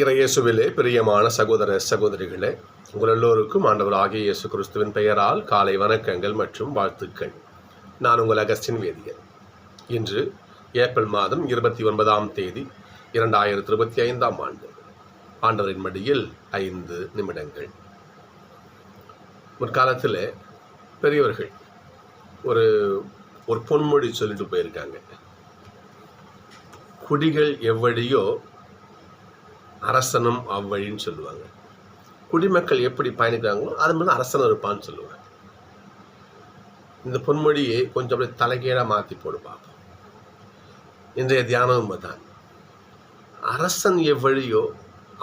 இறையேசுவிலே பிரியமான சகோதர சகோதரிகளே உங்கள் எல்லோருக்கும் ஆண்டவர் ஆகிய இயேசு கிறிஸ்துவின் பெயரால் காலை வணக்கங்கள் மற்றும் வாழ்த்துக்கள். நான் உங்கள் அகஸ்டின் வேதியன். இன்று ஏப்ரல் மாதம் இருபத்தி ஒன்பதாம் தேதி இரண்டாயிரத்தி இருபத்தி ஐந்தாம் ஆண்டு. ஆண்டவரின் மடியில் ஐந்து நிமிடங்கள். முற்காலத்தில் பெரியவர்கள் ஒரு ஒரு பொன்மொழி சொல்லிட்டு போயிருக்காங்க. குடிகள் எவ்வழியோ அரசனும் அவ்வழின்னு சொல்லுவாங்க. குடிமக்கள் எப்படி பயணிக்கிறாங்களோ அது மாதிரி அரசன் இருப்பான்னு சொல்லுவாங்க. இந்த பொன்மொழியை கொஞ்சம் அப்படியே தலைகீழாக மாற்றி போடு பார்ப்போம் இன்றைய தியானமும் தான் அரசன் எவ்வழியோ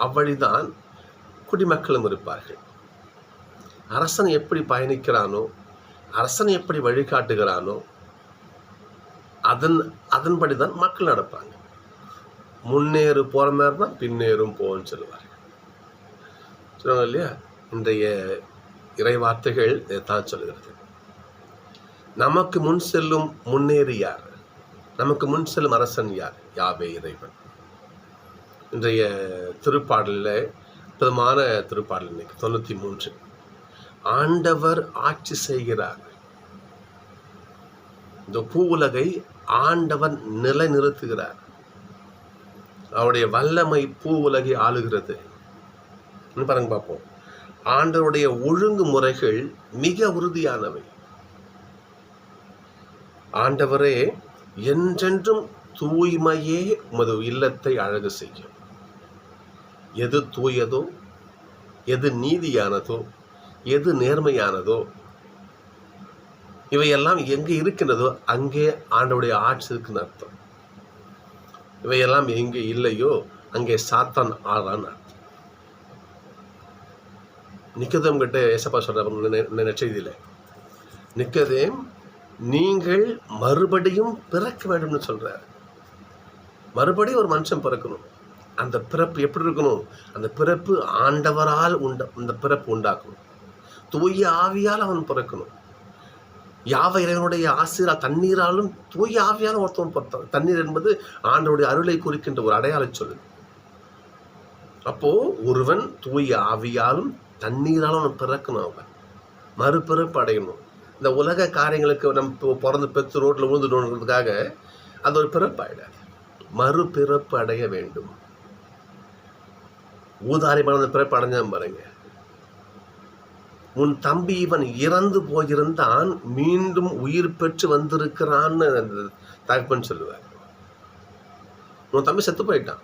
அவ்வழிதான் குடிமக்களும் இருப்பார்கள். அரசன் எப்படி பயணிக்கிறானோ அரசன் எப்படி வழிகாட்டுகிறானோ அதன் அதன்படி தான் மக்கள் நடப்பாங்க. முன்னேறு போகிற மாதிரி தான் பின்னேறும் போன்னு சொல்லுவார். சொல்லுவாங்க இல்லையா? இன்றைய இறை வார்த்தைகள் தான் சொல்கிறது நமக்கு முன் செல்லும் முன்னேறி யார்? நமக்கு முன் செல்லும் அரசன் யார்? யாவே இறைவன். இன்றைய திருப்பாடலில் அற்புதமான திருப்பாடல் இன்னைக்கு தொண்ணூற்றி மூன்று. ஆண்டவர் ஆட்சி செய்கிறார். இந்த பூ உலகை ஆண்டவர் நிலைநிறுத்துகிறார். அவருடைய வல்லமை பூ உலகை ஆளுகிறது. பாருங்க பார்ப்போம் ஆண்டவருடைய ஒழுங்கு முறைகள் மிக உறுதியானவை. ஆண்டவரே என்றென்றும் தூய்மையே உமது இல்லத்தை அழகு செய்யும். எது தூயதோ எது நீதியானதோ எது நேர்மையானதோ இவையெல்லாம் எங்கே இருக்கின்றதோ அங்கே ஆண்டவுடைய ஆட்சி இருக்குன்னு அர்த்தம். இவையெல்லாம் எங்கு இல்லையோ அங்கே சாத்தான் ஆளான். அர்த்தம் நிக்கதம் கிட்ட ஏசப்பா சொல்கிற நெச்செய்தியில் நிக்கதேம் நீங்கள் மறுபடியும் பிறக்க வேண்டும்னு சொல்கிறார் மறுபடியும் ஒரு மனுஷன் பிறக்கணும். அந்த பிறப்பு எப்படி இருக்கணும்? அந்த பிறப்பு ஆண்டவரால் உண்ட அந்த பிறப்பு உண்டாக்கணும். தூய ஆவியால் அவன் பிறக்கணும். யாவ இறைவனுடைய ஆசிரியர் தண்ணீராலும் தூய ஆவியான ஒருத்தவன் பொறுத்தான் தண்ணீர் என்பது ஆண்டருடைய அருளை குறிக்கின்ற ஒரு அடையாள சொல். அப்போ ஒருவன் தூய ஆவியாலும் தண்ணீராலும் அவன் பிறக்கணும் அவன். மறுபிறப்பு அடையணும். இந்த உலக காரியங்களுக்கு நம்ம இப்போ பிறந்து பெற்று ரோட்டில் விழுந்துடணுங்கிறதுக்காக அது ஒரு பிறப்பு ஆயிடாது மறுபிறப்பு அடைய வேண்டும். ஊதாரி மனது பிறப்பு அடைஞ்சான் பாருங்க. உன் தம்பி இவன் இறந்து போயிருந்தான் மீண்டும் உயிர் பெற்று வந்திருக்கிறான்னு தகப்பன் சொல்லுவார். உன் தம்பி செத்து போயிட்டான்.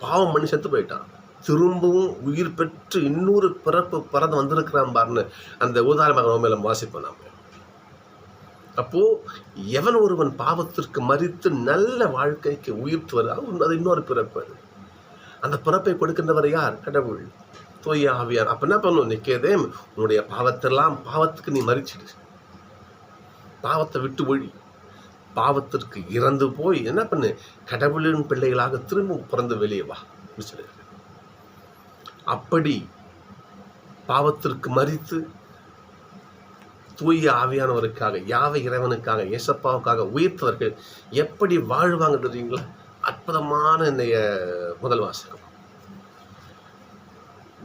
பாவம் பண்ணி செத்து போயிட்டான். திரும்பவும் உயிர் பெற்று இன்னொரு பிறப்பு பிறந்து வந்திருக்கிறான் பாருன்னு அந்த உதாரணமாக மகன் மேல வாசிப்போம் நாம் அப்போ எவன் ஒருவன் பாவத்திற்கு மறித்து நல்ல வாழ்க்கைக்கு உயிர்த்து வருது அது இன்னொரு பிறப்பு அது. அந்த பிறப்பை கொடுக்கின்றவர் யார்? கடவுள். தூய ஆவியார் அப்போ என்ன பண்ணும் நிக்கதே உன்னுடைய பாவத்தெல்லாம் பாவத்துக்கு நீ மறிச்சிடு. பாவத்தை விட்டு ஒழி பாவத்திற்கு இறந்து போய் என்ன பண்ணு? கடவுளின் பிள்ளைகளாக திரும்ப பிறந்து வெளியே வா. சொல்லுங்க அப்படி பாவத்திற்கு மறித்து தூய ஆவியானவருக்காக யாவை இறைவனுக்காக ஏசப்பாவுக்காக உயிர்த்தவர்கள் எப்படி வாழ்வாங்க தெரியுங்களா? அற்புதமான என்னைய முதல் வாசகம்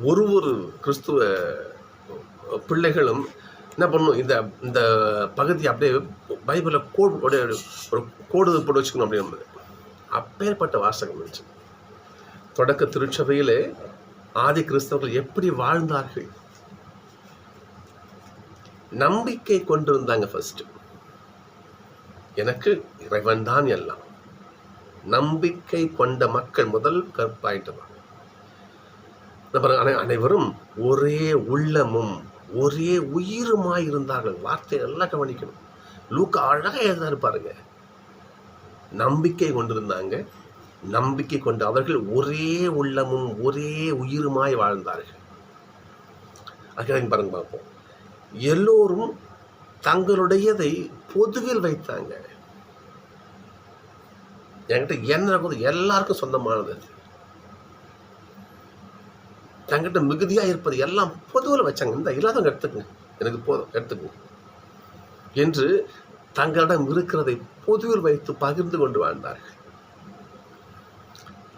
ஒரு ஒரு கிறிஸ்துவ பிள்ளைகளும் என்ன பண்ணும்? இந்த இந்த பகுதி அப்படியே பைபிளில் கோடு அப்படியே ஒரு கோடு போட்டு வச்சுக்கணும் அப்படின்னு அப்பேற்பட்ட வாசகம் இருந்துச்சு தொடக்க திருச்சபையிலே ஆதி கிறிஸ்தவர்கள் எப்படி வாழ்ந்தார்கள்? நம்பிக்கை கொண்டிருந்தாங்க ஃபர்ஸ்ட் எனக்கு இறைவன் தான் எல்லாம். நம்பிக்கை கொண்ட மக்கள் முதல் கற்பாயிட்டு தான் அனைவரும் ஒரே உள்ளமும் ஒரே உயிருமாய் இருந்தார்கள் வார்த்தை எல்லாம் கவனிக்கணும். லூக்கா அழகாக எழுதாரு பாருங்க. நம்பிக்கை கொண்டிருந்தாங்க. நம்பிக்கை கொண்ட அவர்கள் ஒரே உள்ளமும் ஒரே உயிருமாய் வாழ்ந்தார்கள். அதுக்கு பாருங்க பார்ப்போம். எல்லோரும் தங்களுடையதை பொதுவில் வைத்தாங்க. என்கிட்ட என்ன எல்லாருக்கும் சொந்தமானது தங்கிட்ட மிகுதியாக இருப்பது எல்லாம் பொதுவில் வச்சாங்க. இந்த இல்லாதவங்க எடுத்துக்கங்க. எனக்கு போதும் எடுத்துக்கங்க. என்று தங்களிடம் இருக்கிறதை பொதுவில் வைத்து பகிர்ந்து கொண்டு வாழ்ந்தார்கள்.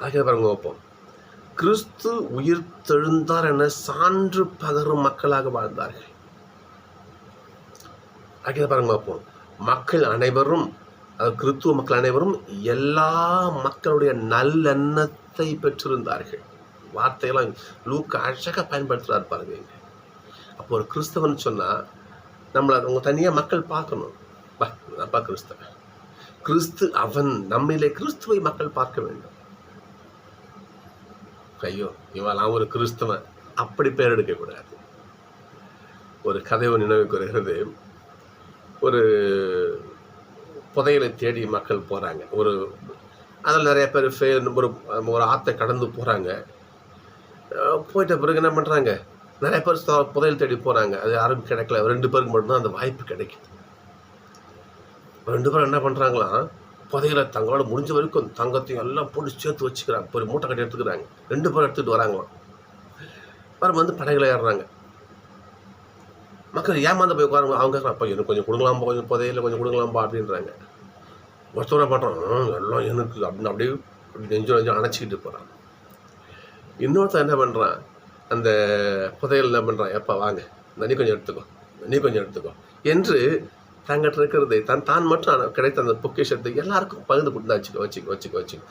ஆகிய பாருங்க வைப்போம் கிறிஸ்து உயிர்த்தெழுந்தார் என சான்று பகரும் மக்களாக வாழ்ந்தார்கள். ஆகிய பாருங்க பார்ப்போம். மக்கள் அனைவரும் கிறித்துவ மக்கள் அனைவரும் எல்லா மக்களுடைய நல்லெண்ணத்தை பெற்றிருந்தார்கள். வார்த்தையெல்லாம் லூக்கு அழகாக பயன்படுத்துகிறார் பாருங்க இங்கே. அப்போ ஒரு கிறிஸ்தவன் சொன்னால் நம்மளை அவங்க தனியாக மக்கள் பார்க்கணும். பா அப்பா கிறிஸ்தவன். கிறிஸ்து அவன் நம்மிலே கிறிஸ்துவை மக்கள் பார்க்க வேண்டும். ஐயோ இவெல்லாம் ஒரு கிறிஸ்தவன். அப்படி பேர் எடுக்கக்கூடாது ஒரு கதை நினைவுக்கு வருகிறது ஒரு புதையலை தேடி மக்கள் போகிறாங்க ஒரு அதில் நிறைய பேர் ஃபே ஒரு ஒரு ஆற்றை கடந்து போகிறாங்க போயிட்ட பிறகு என்ன பண்ணுறாங்க நிறைய பேர் புதையல் தேடி போகிறாங்க அது யாரும் கிடைக்கல. ரெண்டு பேருக்கு மட்டும்தான் அந்த வாய்ப்பு கிடைக்குது. ரெண்டு பேரும் என்ன பண்ணுறாங்களாம் புதையலை தங்களோட முடிஞ்ச வரைக்கும் தங்கத்தையும் எல்லாம் போட்டு சேர்த்து வச்சுக்கிறாங்க. ஒரு மூட்டை கட்டி எடுத்துக்கிறாங்க. ரெண்டு பேரும் எடுத்துகிட்டு வராங்களாம். அப்புறம் வந்து படகுல ஏறுறாங்க. மக்கள் ஏமாந்து போய் உட்காருங்க. அவங்க அப்போ எனக்கு கொஞ்சம் கொடுங்களாம்பா கொஞ்சம் புதையில கொஞ்சம் கொடுங்களாம்பா அப்படின்றாங்க. ஒருத்தவரை பண்ணுறான் எல்லாம் எனக்கு அப்படின்னு அப்படியே நெஞ்சு நெஞ்சு அணைச்சிக்கிட்டு போகிறாங்க இன்னொருத்தன் என்ன பண்ணுறான் அந்த புதையல் என்ன பண்ணுறான் எப்பா வாங்க. இந்த நீ கொஞ்சம் எடுத்துக்கோ. நீ கொஞ்சம் எடுத்துக்கோ. என்று தங்கிட்ட இருக்கிறது தன் தான் மட்டும் கிடைத்த அந்த பொக்கிஷத்தை எல்லாருக்கும் பகிர்ந்து கொடுத்து வச்சுக்கோ வச்சுக்கோ வச்சுக்கோ வச்சுக்கோ.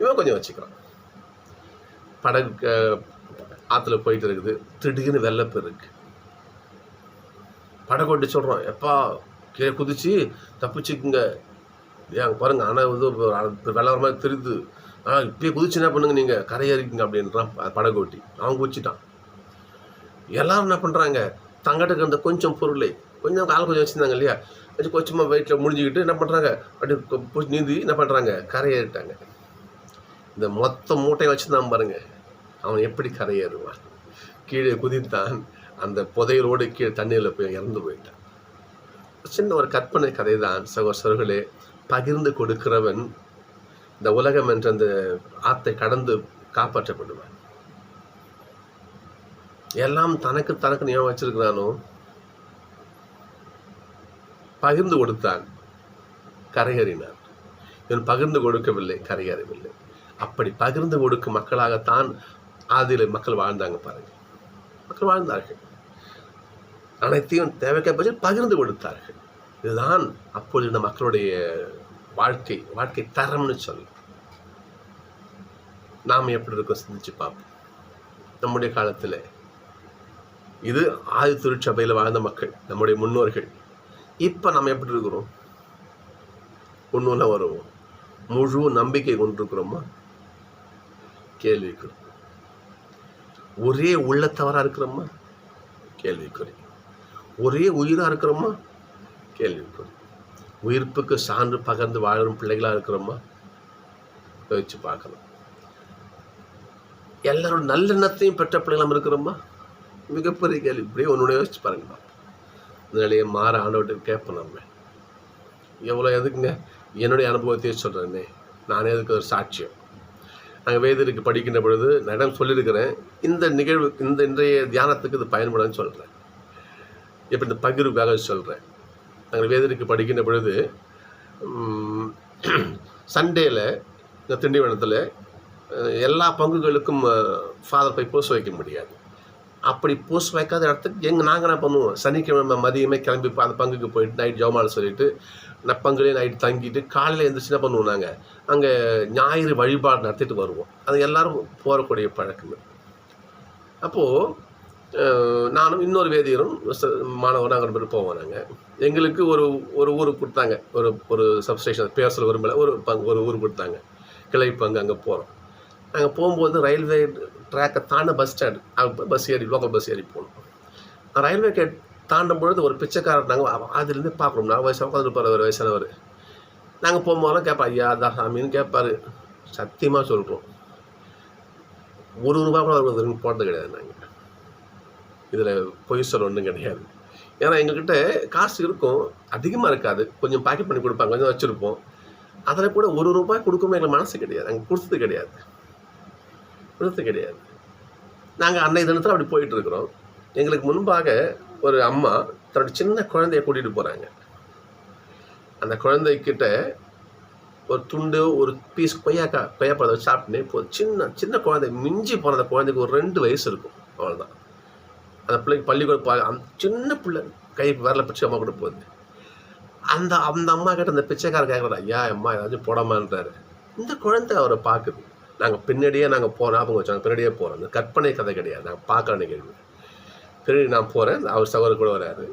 இவன் கொஞ்சம் வச்சுக்கிறான். படகு ஆற்றுல போயிட்டு இருக்குது. திடீர்னு வெள்ளப்பெருக்கு படகு ஓட்டி சொல்கிறோம் எப்பா கீழே குதிச்சு தப்பிச்சுக்குங்க. ஏன் பாருங்க ஆனால் இது வெள்ளம் மாதிரி தெரியுது. ஆ இப்படியே குதிச்சு என்ன பண்ணுங்க நீங்கள் கரையறிக்குங்க அப்படின்றான் ப- படகு ஓட்டி அவன் குதிச்சிட்டான். எல்லாரும் என்ன பண்ணுறாங்க தங்கட்டுக்கு அந்த கொஞ்சம் பொருளை கொஞ்சம் கால் கொஞ்சம் வச்சுருந்தாங்க இல்லையா? வச்சு கொஞ்சமாக வயிற்றில் முடிஞ்சுக்கிட்டு என்ன பண்ணுறாங்க அப்படி நீந்தி என்ன பண்ணுறாங்க கரையேறிட்டாங்க. இந்த மொத்த மூட்டையை வச்சுருந்தான் பாருங்க. அவன் எப்படி கரையேறுவான்? கீழே குதித்தான். அந்த புதையலோடு கீழே தண்ணீரில் போய் இறந்து போயிட்டான். சின்ன ஒரு கற்பனை கதை தான் சகோசரர்களே பகிர்ந்து கொடுக்கிறவன் இந்த உலகம் என்ற அந்த ஆத்தை கடந்து காப்பாற்றப்படுவான் எல்லாம் தனக்கு தனக்கு நியமம் வச்சிருக்கிறானோ? பகிர்ந்து கொடுத்தான். கரையேறினான் இவன் பகிர்ந்து கொடுக்கவில்லை கரையறவில்லை. அப்படி பகிர்ந்து கொடுக்கும் மக்களாகத்தான் ஆதியில் மக்கள் வாழ்ந்தாங்க பாருங்க. மக்கள் வாழ்ந்தார்கள். அனைத்தையும் தேவைக்கப்பட்டு பகிர்ந்து கொடுத்தார்கள். இதுதான் அப்பொழுது இந்த மக்களுடைய வாழ்க்கை வாழ்க்கை தரம்னு சொல்லலாம். நாம் எப்படி இருக்கோம் சிந்திச்சு பார்ப்போம். நம்முடைய காலத்தில் இது ஆதி திருச்சபையில் வாழ்ந்த மக்கள் நம்முடைய முன்னோர்கள். இப்போ நம்ம எப்படி இருக்கிறோம்? ஒன்றுலாம் வருவோம். முழு நம்பிக்கை கொண்டிருக்கிறோமா? கேள்விக்குறி ஒரே உள்ளத்தவராக இருக்கிறோமா? கேள்விக்குறி ஒரே உயிராக இருக்கிறோமா? கேள்விக்குறி உயிர்ப்புக்கு சான்று பகர்ந்து வாழும் பிள்ளைகளாக இருக்கிறோமா? யோசிச்சு பார்க்கணும். எல்லாரோட நல்லெண்ணத்தையும் பெற்ற பிள்ளைகளாம் இருக்கிறோமா? மிகப்பெரிய கேள்வி. இப்படியே ஒன்று யோசிச்சு பாருங்க இந்த நிலையை மாற ஆண்டவர்கிட்ட கேட்போம் நம்ம. எவ்வளோ எதுக்குங்க? என்னுடைய அனுபவத்தையே சொல்கிறேனே நானே அதுக்கு ஒரு சாட்சியம். நாங்கள் வேதிற்கு படிக்கின்ற பொழுது நான் சொல்லியிருக்கிறேன். இந்த நிகழ்வு இந்த இன்றைய தியானத்துக்கு இது பயன்படும்னு சொல்கிறேன் இப்போ இந்த பகிர்வுக்காக சொல்கிறேன் நாங்கள் வேதனைக்கு படிக்கின்ற பொழுது சண்டேயில் இந்த திண்டிவனத்தில் எல்லா பங்குகளுக்கும் ஃபாதர் போய் போஸ்ட் வைக்க முடியாது. அப்படி போஸ்ட் வைக்காத இடத்துக்கு எங்கள் நாங்கள் என்ன பண்ணுவோம்? சனிக்கிழமை மதியமே கிளம்பி அந்த பங்குக்கு போயிட்டு நைட் ஜோமால சொல்லிட்டு நப்பங்களே நைட் தங்கிட்டு காலையில் எழுந்திரிச்சு என்ன பண்ணுவோம் நாங்கள் அங்கே ஞாயிறு வழிபாடு நடத்திட்டு வருவோம். அது எல்லோரும் போகக்கூடிய பழக்கம். அப்போது நானும் இன்னொரு வேதியரும் ச- மாணவரும் அங்கே பேர் போவோம் நாங்கள் எங்களுக்கு ஒரு ஒரு ஊர் கொடுத்தாங்க. ஒரு ஒரு சப்ஸ்டேஷன் பேர் சொல்ல விரும்பல. ஒரு பங்கு ஒரு ஊர் கொடுத்தாங்க. கிளை பங்கு அங்கே போகிறோம் நாங்கள் போகும்போது ரயில்வே ட்ராக்கை தாண்ட பஸ் ஸ்டாண்டு பஸ் ஏறி லோக்கல் பஸ் ஏறி போகணும் ரயில்வே கேட் தாண்டும் பொழுது ஒரு பிச்சைக்காரர் நாங்கள் அதுலேருந்து பார்க்குறோம் நான் வயசாக உட்காந்துருப்பார் போகிற ஒரு வயசானவர். நாங்கள் போகும்போதெல்லாம் கேட்பா ஐயா அதா சாமின்னு கேட்பார். சத்தியமாக சொல்கிறோம் ஒரு ரூபா கூட அவர் போட்டது கிடையாது நாங்கள் இதில் பொய் சொல்ல ஒன்றும் கிடையாது. ஏன்னா எங்ககிட்ட காசு இருக்கும். அதிகமாக இருக்காது. கொஞ்சம் பாக்கெட் பண்ணி கொடுப்பாங்க. கொஞ்சம் வச்சுருப்போம். அதில் கூட ஒரு ரூபாய் கொடுக்கணும் எங்களுக்கு மனசு கிடையாது. அங்கே கொடுத்தது கிடையாது. கொடுத்தது கிடையாது. நாங்கள் அன்னை தினத்தில் அப்படி போயிட்டு இருக்கிறோம் எங்களுக்கு முன்பாக ஒரு அம்மா தன்னோட சின்ன குழந்தைய கூட்டிகிட்டு போகிறாங்க. அந்த குழந்தைக்கிட்ட ஒரு துண்டு ஒரு பீஸ் கொய்யாக்கா கொய்யாப்பழத்தை வச்சு சாப்பிட்டுனே போதும் சின்ன சின்ன குழந்தை மிஞ்சி போன அந்த குழந்தைக்கு ஒரு ரெண்டு வயசு இருக்கும். அவ்வளோதான் அந்த பிள்ளைக்கு பள்ளிக்கூடம் பா அந்த சின்ன பிள்ளை கை வரல பிடிச்சி அம்மா கூட போகுது. அந்த அந்த அம்மா கிட்ட அந்த பிச்சைக்காரர் கேட்குறாரு ஐயா அம்மா ஏதாச்சும் போடாமான்றாரு. இந்த குழந்தை அவரை பார்க்குது. நாங்கள் பின்னாடியே நாங்கள் போகிறோம் ஞாபகம் வச்சோம் பின்னாடியே போகிறோம் அந்த கற்பனை கதை கிடையாது நாங்கள் பார்க்குற நிகழ்வு பின்னாடி நான் போகிறேன் அவர் சவர் கூட வராரு.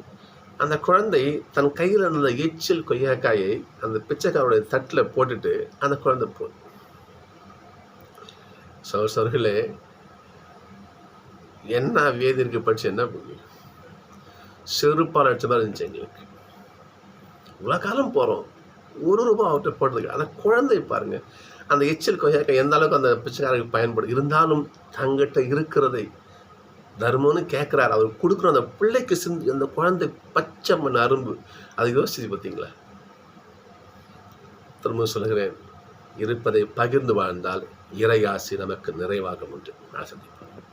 அந்த குழந்தை தன் கையில் இருந்த எச்சில் கொய்யாக்காயை அந்த பிச்சைக்காரோடைய தட்டில் போட்டுட்டு அந்த குழந்தை போகுது. சவர்களே என்ன வேதிற்கு படிச்சு என்ன புரியும் செருப்பால் அடிச்ச இருந்துச்சு எங்களுக்கு. இவ்வளோ காலம் போகிறோம் ஒரு ரூபா அவர்கிட்ட போட்டதுக்கு அந்த குழந்தை பாருங்க அந்த எச்சில் கொய்யாக்காய் எந்த அளவுக்கு அந்த பிச்சைக்காரருக்கு பயன்படும் இருந்தாலும் தங்கிட்ட இருக்கிறதை தர்மம்னு கேட்குறாரு அவர் கொடுக்குற அந்த பிள்ளைக்கு சிந்து அந்த குழந்தை பச்சை மண் அரும்பு. அதை யோசிச்சு பார்த்தீங்களா? திரும்ப சொல்கிறேன் இருப்பதை பகிர்ந்து வாழ்ந்தால் இறையாசி நமக்கு நிறைவாக உண்டு. நான் சந்திப்பேன்.